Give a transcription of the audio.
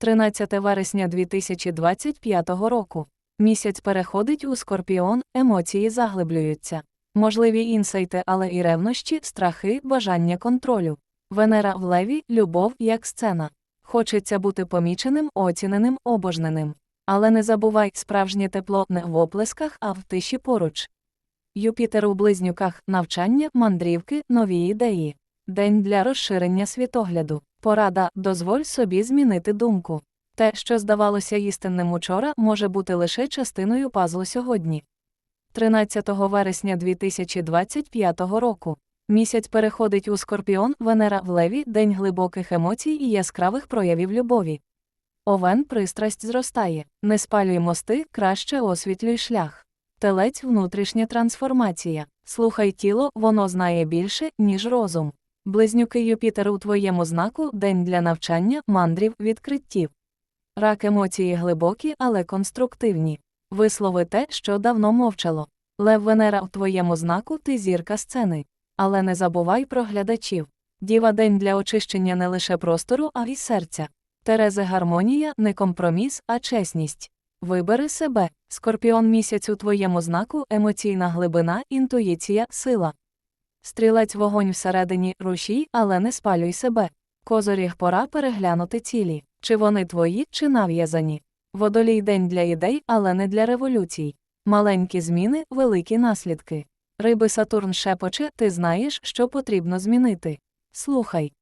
13 вересня 2025 року. Місяць переходить у скорпіон, емоції заглиблюються. Можливі інсайти, але і ревнощі, страхи, бажання контролю. Венера в леві, любов як сцена. Хочеться бути поміченим, оціненим, обожненим. Але не забувай, справжнє тепло не в оплесках, а в тиші поруч. Юпітер у близнюках навчання, мандрівки, нові ідеї. День для розширення світогляду. Порада дозволь собі змінити думку. Те, що здавалося істинним учора, може бути лише частиною пазлу сьогодні. 13 вересня 2025 року. Місяць переходить у скорпіон, Венера в леві, день глибоких емоцій і яскравих проявів любові. Овен пристрасть зростає. Не спалюй мости, краще освітлюй шлях. Телець внутрішня трансформація. Слухай тіло, воно знає більше, ніж розум. Близнюки Юпітер у твоєму знаку день для навчання, мандрів, відкриттів. Рак емоції глибокі, але конструктивні. Вислови те, що давно мовчало. Лев Венера в твоєму знаку ти зірка сцени. Але не забувай про глядачів. Діва день для очищення не лише простору, а й серця. Терези гармонія не компроміс, а чесність. Вибери себе. Скорпіон місяць у твоєму знаку, емоційна глибина, інтуїція, сила. Стрілець вогонь всередині, рушій, але не спалюй себе. Козоріг пора переглянути цілі. Чи вони твої, чи нав'язані. Водолій день для ідей, але не для революцій. Маленькі зміни, великі наслідки. Риби Сатурн шепоче, ти знаєш, що потрібно змінити. Слухай,